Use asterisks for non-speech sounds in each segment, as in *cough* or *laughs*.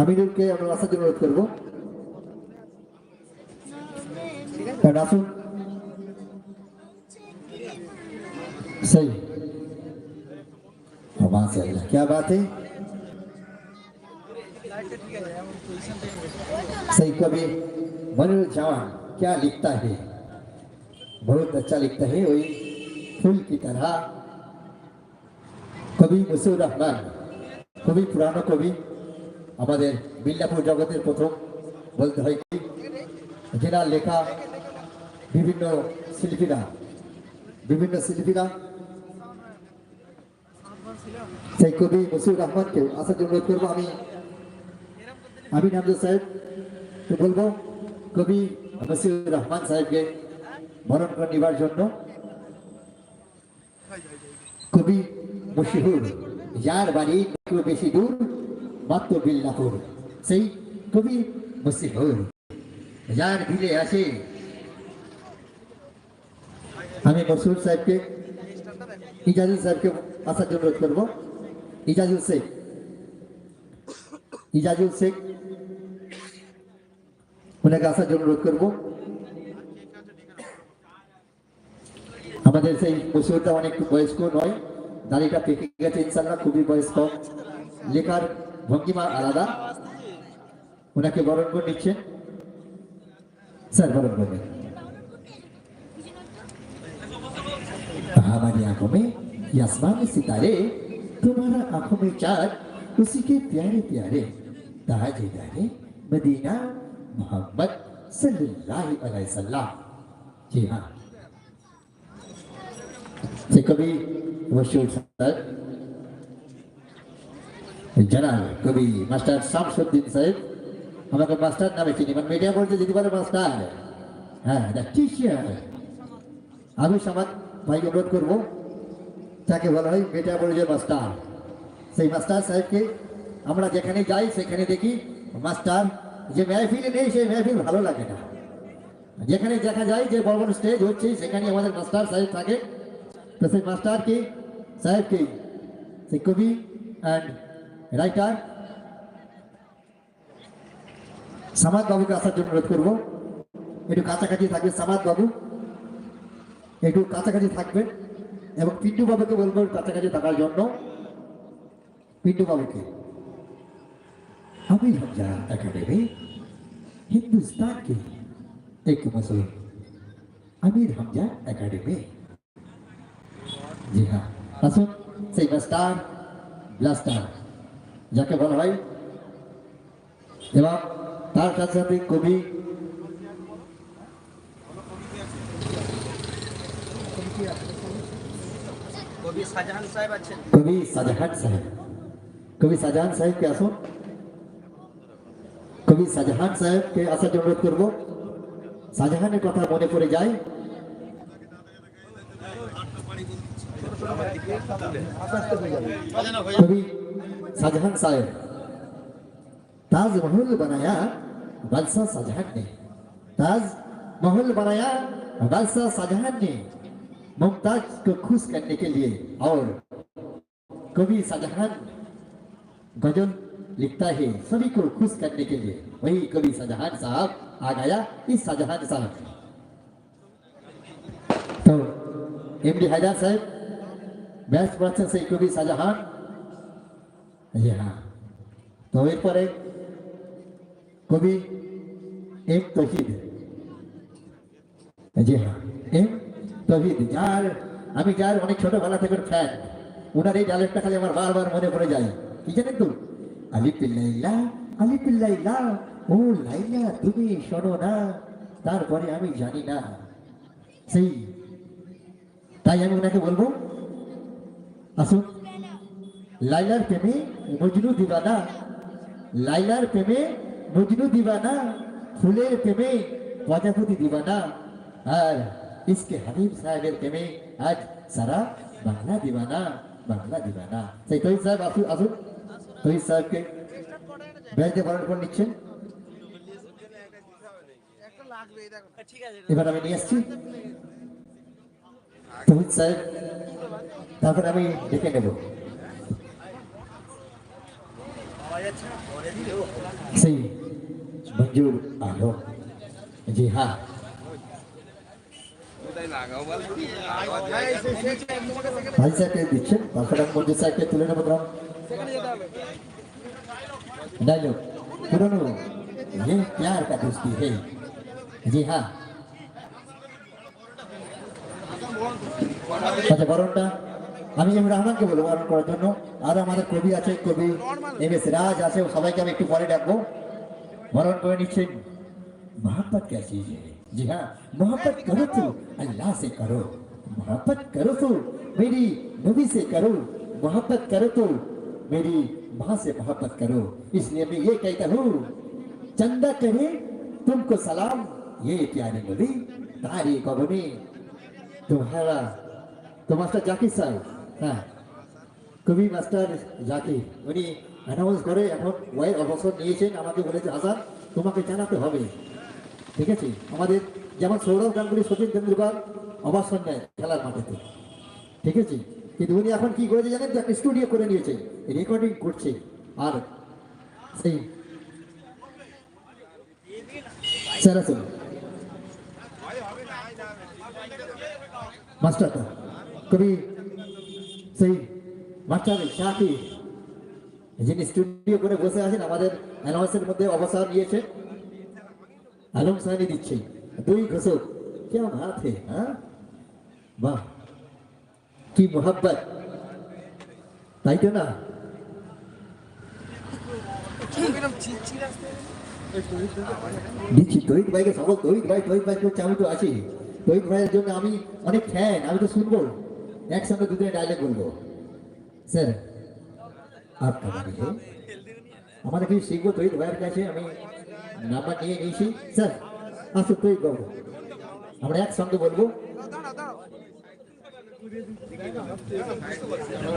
আমিনুরকে আমরা আসার জন্য অনুরোধ করবো হ্যাঁ, আসুন सही माशाल्लाह क्या बात है सही कवि मनोज जवान क्या लिखता है बहुत अच्छा लिखता है वही फूल की तरह কবি মুসিউর রহমান খুবই পুরানো কবি আমাদের বিল্লাপুর জগতের প্রথম বলতে হয় কি? যেনার লেখা বিভিন্ন শিল্পীরা বিভিন্ন শিল্পীরা। সেই কবি মুসিউর রহমানকে আসার জন্য অনুরোধ করব আমি। আমি নামজা সাহেব তো বলব, কবি মুসিউর রহমান সাহেবকে বরণ করে নেবার জন্য। কবি মশিহুর যার বাড়ি বেশি দূর মাত্র বিল্লাপুর সেই কবি মশিহুর যার ভিড়ে আসে আমি মসুর সাহেবকে, ইজাজুল সাহেবকে আসার জন্য অনুরোধ করব। ইজাজুল শেখ। ইজাজুল শেখ, ওনাকে আসার জন্য অনুরোধ করব। আমাদের সেই মসুরটা অনেক বয়স্ক নয়, দাড়িটা পেকে গেছে ইনশাল্লাহ খুবই বয়স্ক। লেখার ভঙ্গিমা আলাদা ওনাকে বরণ করে নিচ্ছেন স্যার বরণ করবেন हमारी आंखों में ये आसमानी सितारे तुम्हारा आंखों में चांद उसी के प्यारे प्यारे ताजेदारे मदीना मोहम्मद सल्लल्लाहु अलैहि वसल्लम जी हाँ से कभी मशहूर सर জনাব কবি মাস্টার শামসুদ্দিন সাহেব, আমাকে মাস্টার নামে চিনি মানে মিডিয়া বলতে যদি বলে মাস্টার। হ্যাঁ দ্য টিচার আমি সমাজ ভাইকে অনুরোধ করব, তাকে বলা হয় মেটা বলে যে মাস্টার। সেই মাস্টার সাহেবকে আমরা যেখানে যাই, সেখানে দেখি মাস্টার যে মেহফিলে নেই, সেই মেহফিল ভালো লাগে না। যেখানে দেখা যায় যে বড় বড় স্টেজ হচ্ছে, সেখানে আমাদের মাস্টার সাহেব থাকে। তো সেই মাস্টারকে, সাহেবকে, সেই কবি অ্যান্ড রাইটার সামাদ বাবুকে আসার জন্য অনুরোধ করবো একটু কাছাকাছি থাকবে সামাদ বাবু একটু কাছাকাছি থাকবেন এবং পিন্টু বাবুকে বলবো কাছাকাছি থাকার জন্য পিন্টু বাবুকে अभी हम जरा एकेडमी हिंदुस्तान की एक मशहूर अमीर हमजा एकेडमी জি হ্যাঁ আসুন সেই মাস্টার ব্লাস্টার যাকে বলা হয় এবং তার সাথে সাথে কবি। কবি শাহজাহান সাহেব আছেন। কবি শাহজাহান সাহেব। কবি শাহজাহান সাহেবকে আসুন। কবি শাহজাহান সাহেবকে আসার জন্য অনুরোধ করব। শাহজাহানের কথা মনে পড়ে যায়। कभी शाहजहां साहब। ताजमहल बनाया, बादशाह शाहजहां ने। ताज महल बनाया, बादशाह शाहजहां ने। मुमताज़ को खुश करने के लिए और कवि शाहजहां गज़ल लिखता है, सभी को खुश करने के लिए। वही कवि शाहजहां साहब आ गया, इस शाहजहां साहब। तो एम डी हैदर साहब ব্যাস পাচ্ছেন সেই কবি শাহজাহান? হ্যাঁ। তো এরপরে কবি এম তহিদ। জি হ্যাঁ এম তহিদ, যার আমি যার অনেক ছোটবেলা থেকে ফ্যান ওনার এই ডালেরটা খালি আমার বারবার মনে পড়ে যায়। কি জানেন তো? আলিপিল্লাইলা আলিপিল্লাইলা ও লাইলা, তুমি শোনো না, তারপরে আমি জানি না। সেই, তাই আমি ওনাকে বলব আসুন লাইলার প্রেমে মজনু দিবানা। লাইলার প্রেমে মজনু দিবানা। ফুলের প্রেমে প্রজাপতি দিবানা। আর ইসকে হাবিব সাহেবের প্রেমে আজ সারা বাংলা দিবানা বাংলা দিবানা। সেই তহিদ সাহেব আসুন আসুন তহিদ সাহেবকে বেড়াতে বরণ করে নিচ্ছেন। ঠিক আছে। এবার আমি নিয়ে আসছি। তহিদ সাহেব তারপরে আমি ডেকে নেব যাচ্ছে না পরে দিলেও सही मंजूर आलम जी हाँ ভাই সাহেবকে দিচ্ছেন বাচ্চাটা মঞ্জুর সাহেবকে তুলে নেবো গ্রাম डालो पुरानो ये प्यार का दोस्ती है जी हाँ আচ্ছা বরণটা আমি এম রহমানকে বলবো বরণ করার জন্য আর আমাদের কবি আছে কবি এম এস রাজ আছে সবাইকে আমি একটু পরে ডাকবো বরণ করে নিচ্ছেন मोहब्बत क्या चीज है जी हाँ मोहब्बत करो तो अल्लाह से करो मोहब्बत करो तो मेरी नबी से करो मोहब्बत करो तो मेरी माँ से मोहब्बत करो इसलिए मैं ये कहता हूँ चंदा करे तुमको सलाम ये प्यारी नबी तारी कबनी তো হ্যাঁ তো মাস্টার জাকির স্যার হ্যাঁ কবি মাস্টার জাকির, উনি অ্যানাউন্স করে এখন ওয়ের অবসর নিয়েছেন, আমাকে বলেছে আসার তোমাকে জানাতে হবে। ঠিক আছে? আমাদের যেমন সৌরভ গাঙ্গুলি, সচিন তেন্ডুলকর অবসর নেয় খেলার মাঠেতে। ঠিক আছে? কিন্তু উনি এখন কি করেছে জানেন একটা স্টুডিও করে নিয়েছে রেকর্ডিং করছে, আর সেই স্যার আসলে মাস্টারটা কবি সেই মাস্টার শাকি যিনি স্টুডিও করে বসে আছেন আমাদের অ্যানাউন্সের মধ্যে অবসর নিয়েছে আলম সানি দিচ্ছে দুই ঘোষক কেমন হাত হে হ্যাঁ বাহ কি মোহাব্বত তাই তো না দিচ্ছি তহিত ভাইকে সকল তহিত ভাই তহিত ভাই করছে আমি তো আছি তহিত ভাইয়ের জন্য আমি অনেক ফ্যান আমি তো শুনব। একসঙ্গে দুদিনে ডায়লগ বলব। স্যার? আমাদের কিছু শিখব তহিত ভাইয়ের কাছে আমি নাম্বার নিয়ে নিয়েছি। স্যার আসুন তহিত বাবু। আমরা একসঙ্গে বলব।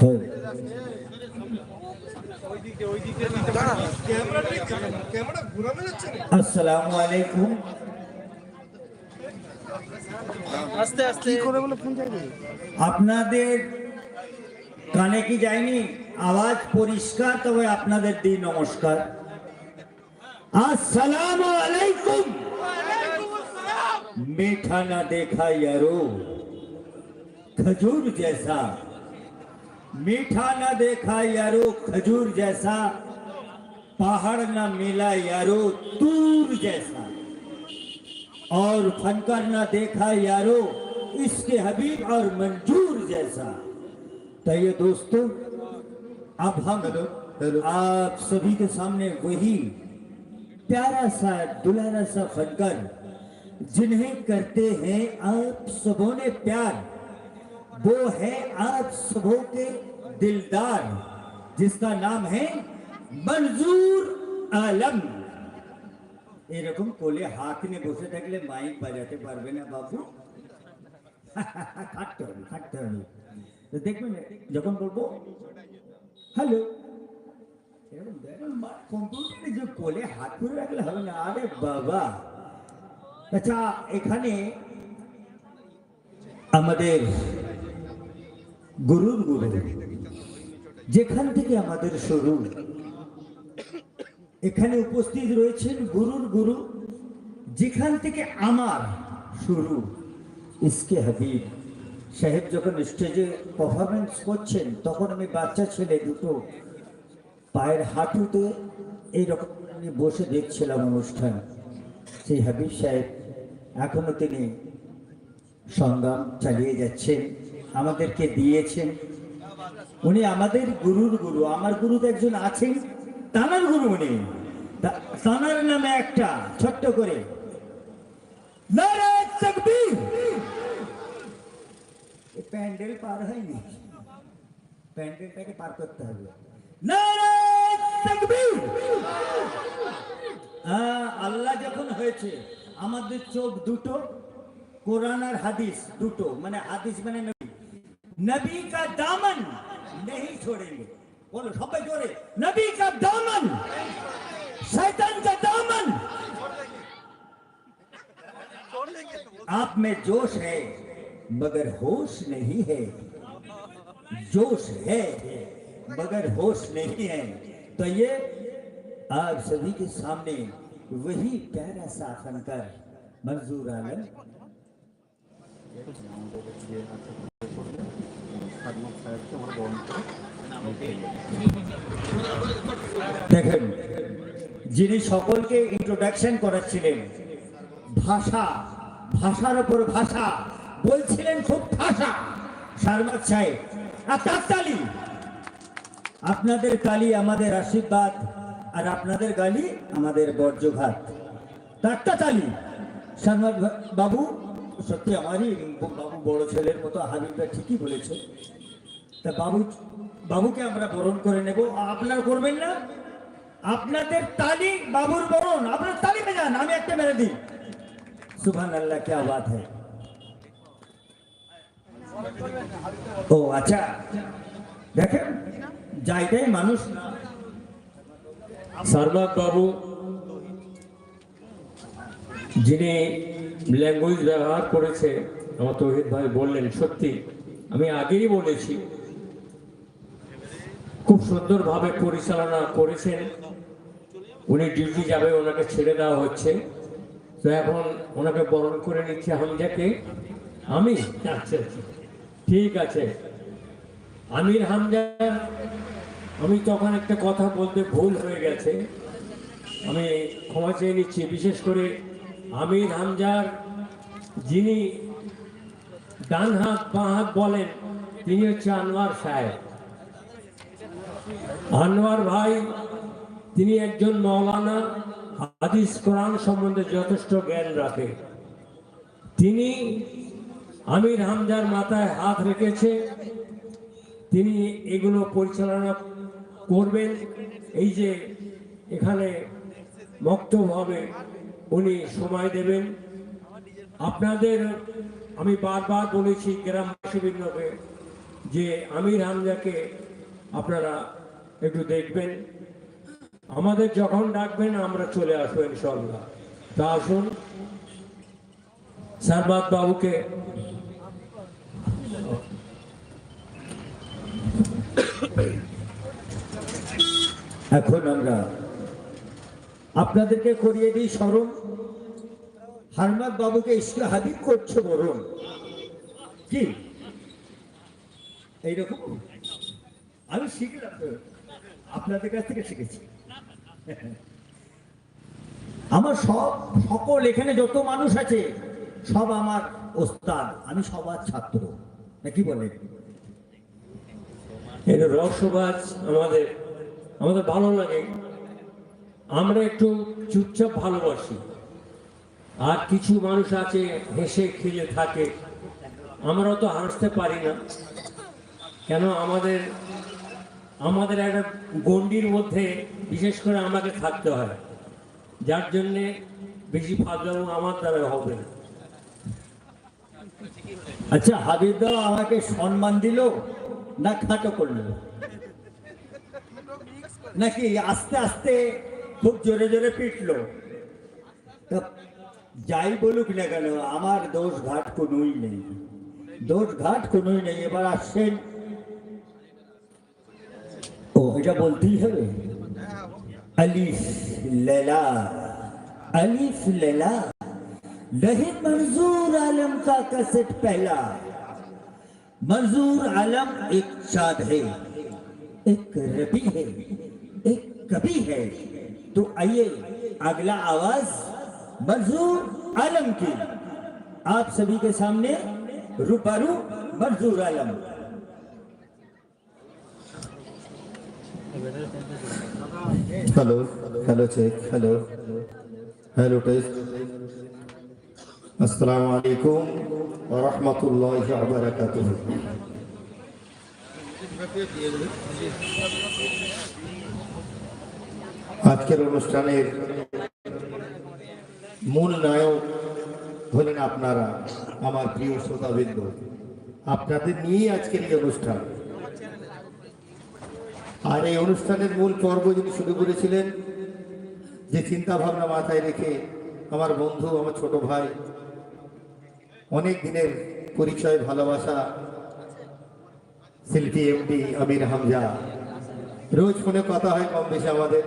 হ্যাঁ। আসসালামু আলাইকুম। আস্তে আস্তে কি করে বলে ফোন যাবে আপনাদের কানে কি যায়নি আওয়াজ পরিষ্কার তবে আপনাদের দিই নমস্কার আসসালামু আলাইকুম मीठा ना देखा यारो खजूर जैसा मीठा ना देखा यारो खजूर जैसा पहाड़ ना मिला यारो तूर जैसा और फनकर ना देखा यारो इसके हबीब और मंजूर जैसा। तो ये दोस्तों अब हम आप सभी के सामने वही प्यारा सा दुलारा सा फनकर जिन्हें करते हैं आप सबों ने प्यार। वो है आप सबों के दिलदार जिसका नाम है मंजूर आलम। এরকম কোলে হাত নিয়ে বসে থাকলে মাইক বাজাতে পারবে না বাবু? *laughs* খাটতে হবে খাটতে হবে। দেখবেন, যখন বলব, হ্যালো। কম্পিউটারে যে কোলে হাত রাখলে হবে না। আরে বাবা! আচ্ছা এখানে আমাদের গুরুর গুরু, যেখান থেকে আমাদের শুরু এখানে উপস্থিত রয়েছেন গুরুর গুরু, যেখান থেকে আমার শুরু। ইসকে হাবিব সাহেব যখন স্টেজে পারফরমেন্স করছেন, তখন আমি বাচ্চা ছেলে দুটো পায়ের হাঁটুতে এইরকম আমি বসে দেখছিলাম অনুষ্ঠান। সেই হাবিব সাহেব এখনও তিনি সংগ্রাম চালিয়ে যাচ্ছেন, আমাদেরকে দিয়েছেন। উনি আমাদের গুরুর গুরু, আমার গুরু তো একজন আছেন। তানার গুরু উনি। তানার নামে একটা, ছোট্ট করে। প্যান্ডেল পার হয়নি। প্যান্ডেলটাকে পার করতে হবে। আল্লাহ যখন হয়েছে, আমাদের চোখ দুটো, কোরআন আর হাদিস দুটো। মানে হাদিস মানে নবী। নবী কা দামন, নেই ছোড়েনি। बोलो सबै नबी का दामन, शैतान का दामन। आप में जोश है, मगर होश नहीं है। जोश है, मगर होश नहीं है। तो ये आप सभी के सामने वही प्यारा सा फनकार मंजूर आलम। खदमत साहब দেখেন, যিনি সকলকে ইন্ট্রোডাকশন করাচ্ছিলেন, ভাষা, ভাষার উপর ভাষা, বলছিলেন খুব ভাষা। সারমাদ সাহেব, আর তার তালি, আপনাদের কালি আমাদের আশীর্বাদ, আর আপনাদের গালি আমাদের বর্জ্যঘাত। তারটা তালি সারমাদ বাবু, সত্যি আমারই বাবু বড় ছেলের মতো হাবিবটা ঠিকই বলেছে। তা বাবু বাবুকে আমরা বরণ করে নেব। আপনার করবেন না। আপনাদের তালি, বাবুর বরণ। আপনার তালি বেজান, আমি একটা মেরে দিই। সুবহান আল্লাহ কে আবাদ হ্যাঁ ও আচ্ছা। দেখেন যাইটাই মানুষ সারবাদ বাবু, যিনি ল্যাঙ্গুয়েজ ব্যবহার করেছে, আমার তৌহিদ ভাই বললেন, সত্যি, আমি আগেই বলেছি খুব সুন্দরভাবে পরিচালনা করেছেন। উনি ডিউটি যাবে, ওনাকে ছেড়ে দেওয়া হচ্ছে। তো এখন ওনাকে বরণ করে নিচ্ছে হামজাকে আমি? আচ্ছা আচ্ছা। ঠিক আছে। আমির হামজা, আমি তখন একটা কথা বলতে ভুল হয়ে গেছে। আমি ক্ষমা চেয়ে নিচ্ছি, বিশেষ করে আমির হামজার যিনি ডান হাত বাঁ হাত বলেন, তিনি হচ্ছে আনোয়ার সাহেব। আনোয়ার ভাই, তিনি একজন মৌলানা হাদিস কোরআন সম্বন্ধে যথেষ্ট জ্ঞান রাখে। তিনি আমির হামজার মাথায় হাত রেখেছে। তিনি এগুলো পরিচালনা করবেন। এই যে এখানে বক্তব্য হবে, উনি সময় দেবেন। আপনাদের, আমি বারবার বলেছি গ্রামবাসীবৃন্দকে যে আমির হামজাকে আপনারা একটু দেখবেন। আমাদের যখন ডাকবেন, আমরা চলে আসব ইনশাল্লাহ তা আসুন। সারবাদ বাবুকে। এখন আমরা আপনাদেরকে করিয়ে দিই স্মরণ। হারমাদ বাবুকে ইসকে হাবিব করছে বরুণ কি? এইরকম? আমি শিখলাম। আপনাদের কাছ থেকে শিখেছি। আমার সব সকল, এখানে যত মানুষ আছে, সব আমার ওস্তাদ। আমি সবার ছাত্র। না, কি বলেন? এই রহস্যবাজ আমাদের আমাদের ভালো লাগে। আমরা একটু চুপচাপ ভালোবাসি। আর কিছু মানুষ আছে, হেসে খেলে থাকে। আমরা তো হাসতে পারি না। কেন? আমাদের আমাদের একটা গণ্ডির মধ্যে বিশেষ করে আমাকে থাকতে হয়। যার জন্যে বেশি ফাজলামো আমার দ্বারা হবে না। আচ্ছা হাবিবদাও আমাকে সম্মান দিল না খাটো করল? নাকি আস্তে আস্তে খুব জোরে জোরে পিটলো? যাই বলুক না কেন, আমার দোষ ঘাট কোনোই নেই। দোষ ঘাট কোনোই নেই। এবার আসছেন बेटा बोलती है वे? अलीफ लैला। अलीफ लैला। नहीं मंजूर आलम का कसेट पहला। मंजूर आलम एक चाद है, एक रबी है, एक कभी है। तो आइए, अगला आवाज़ मंजूर आलम की। आप सभी के सामने रूबरू Manzoor Alam. Hello hello check hello hello test আসসালামু আলাইকুম ওয়া রাহমাতুল্লাহি ওয়া বারাকাতুহু আজকের অনুষ্ঠানের মূল নায়ক হলেন আপনারা, আমার প্রিয় শ্রোতাবৃন্দ। আপনাদের নিয়েই আজকের এই অনুষ্ঠান। আর এই অনুষ্ঠানের মূল পর্ব যিনি শুরু করেছিলেন, যে চিন্তা ভাবনা মাথায় রেখে আমার বন্ধু, আমার ছোট ভাই, অনেক দিনের পরিচয়, ভালোবাসা, শিল্পী, এমডি আমির হামজা। রোজ ফোনে কথা হয় কম বেশি আমাদের।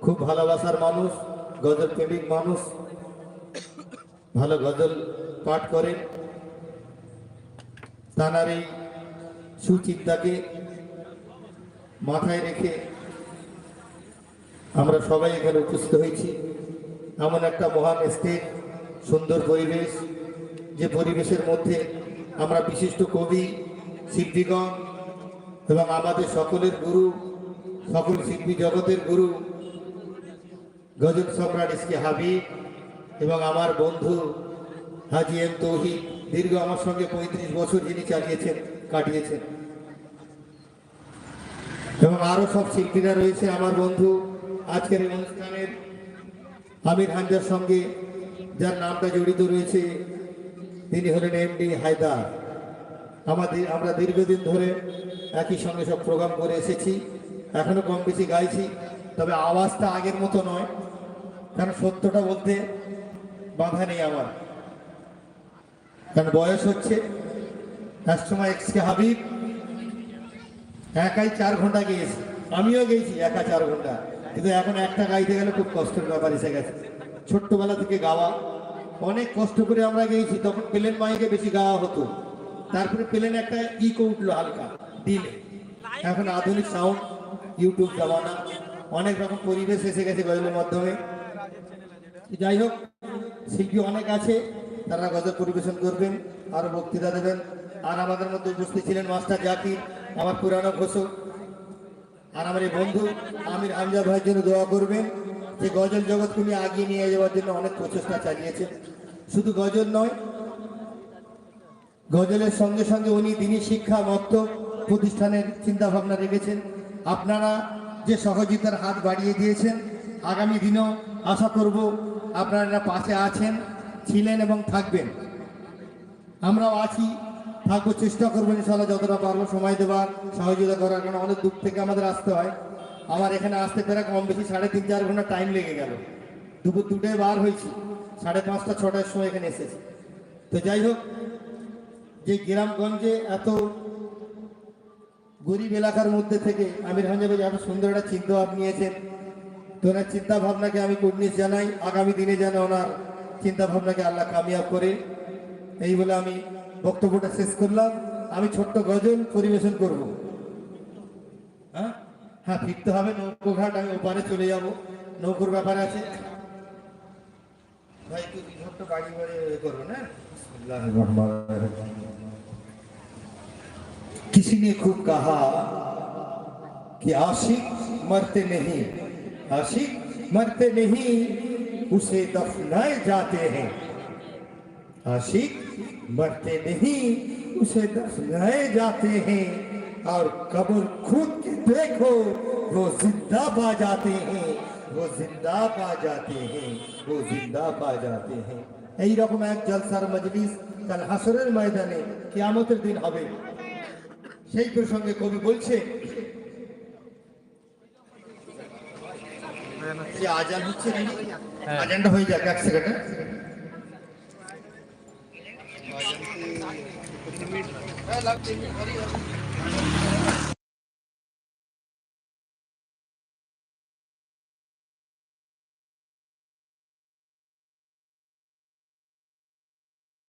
খুব ভালোবাসার মানুষ, গজল প্রেমিক মানুষ, ভালো গজল পাঠ করেন। তানার এই সুচিন্তাকে মাথায় রেখে আমরা সবাই এখানে উপস্থিত হয়েছি। এমন একটা মহান স্টেট সুন্দর পরিবেশ, যে পরিবেশের মধ্যে আমরা বিশিষ্ট কবি, শিল্পীগণ এবং আমাদের সকলের গুরু, সকল শিল্পী জগতের গুরু, গজল সম্রাট ইসকে হাবিব এবং আমার বন্ধু হাজি এম তৌহিদ, দীর্ঘ আমার সঙ্গে পঁয়ত্রিশ বছর যিনি চালিয়েছেন, কাটিয়েছেন। এবং আরও সব শিল্পীরা রয়েছে, আমার বন্ধু। আজকের অনুষ্ঠানের আমির হানজার সঙ্গে, যার নামটা জড়িত রয়েছে, তিনি হলেন এমডি হায়দার। আমাদের আমরা দীর্ঘদিন ধরে একই সঙ্গে সব প্রোগ্রাম করে এসেছি, এখনও কম বেশি গাইছি, তবে আওয়াজটা আগের মতো নয়, কারণ সত্যটা বলতে বাধা নেই আমার। কারণ বয়স হচ্ছে এক সময় এক্সকে হাবিব একাই চার ঘণ্টা গিয়েছি। আমিও গেছি একা চার ঘণ্টা। কিন্তু এখন একটা গাইতে গেলে খুব কষ্টের ব্যাপার এসে গেছে। ছোট্টবেলা থেকে গাওয়া। অনেক কষ্ট করে আমরা গেছি তখন প্লেন মাইকে বেশি গাওয়া হতো। তারপরে প্লেন একটা ইকো উঠল হালকা, দিলে। এখন আধুনিক সাউন্ড ইউটিউব জামানা। অনেক রকম পরিবেশ এসে গেছে গজলের মাধ্যমে। যাই হোক, শিল্পী অনেক আছে, তারা গজল পরিবেশন করবেন, আরও বক্তৃতা দেবেন। আর আমাদের মধ্যে উপস্থিত ছিলেন মাস্টার জাকির। আমার পুরানো ঘোষক আর আমার এই বন্ধু আমির হামজা ভাইয়ের জন্য দোয়া করবেন যে গজল জগৎ উনি আগিয়ে নিয়ে যাওয়ার জন্য অনেক প্রচেষ্টা চালিয়েছেন। শুধু গজল নয়, গজলের সঙ্গে সঙ্গে উনি দিনই শিক্ষা, মত্ত প্রতিষ্ঠানের চিন্তা ভাবনা রেখেছেন। আপনারা যে সহযোগিতার হাত বাড়িয়ে দিয়েছেন, আগামী দিনেও আশা করব আপনারা পাশে আছেন, ছিলেন এবং থাকবেন। আমরাও আছি। থাকব চেষ্টা করব ইনশাল্লাহ যতটা পারব সময় দেওয়ার সহযোগিতা করার কারণ অনেক দূর থেকে আমাদের আসতে হয়। আমার এখানে আসতে প্রায় কম বেশি সাড়ে তিন চার ঘণ্টা টাইম লেগে গেল। দুপুর দুটোয় বার হয়েছি। সাড়ে পাঁচটা, ছটার সময় এখানে এসেছি। তো যাই হোক, যে গ্রামগঞ্জে এত গরিব এলাকার মধ্যে থেকে আমির ভাই এত সুন্দর একটা চিন্তা ভাব নিয়েছেন, তো ওনার চিন্তাভাবনাকে আমি কুর্নিশ জানাই। আগামী দিনে যেন ওনার চিন্তাভাবনাকে আল্লাহ কামিয়াব করে। এই বলে আমি বক্তব্যটা শেষ করলাম আমি ছোট্ট গজল পরিবেশন করব হ্যাঁ হ্যাঁ ফিরতে হবে নৌকোঘাট আমি ওপারে চলে যাব নৌকোর ব্যাপার আছে ভাই তুই ছোট্ট বাড়ি বাড়ি এ করবো না বিসমিল্লাহির রহমানির রহিম। किसी ने खूब कहा कि आशिक मरते नहीं आशिक मरते नहीं उसे दफनाए जाते हैं आशिक मरते नहीं उसे दफनाए जाते हैं और कब्र खुद के देखो वो जिंदा पा जाते हैं वो जिंदा पा जाते हैं वो जिंदा पा जाते हैं এই রকম এক জলসার মজলিস কাল হাসরের ময়দানে কিয়ামতের দিন হবে সেই প্রসঙ্গে কবি বলছে যে আজান হচ্ছে নাকি আজানটা হয়ে যাক এক সেকেন্ডে হ্যাঁ লাগছে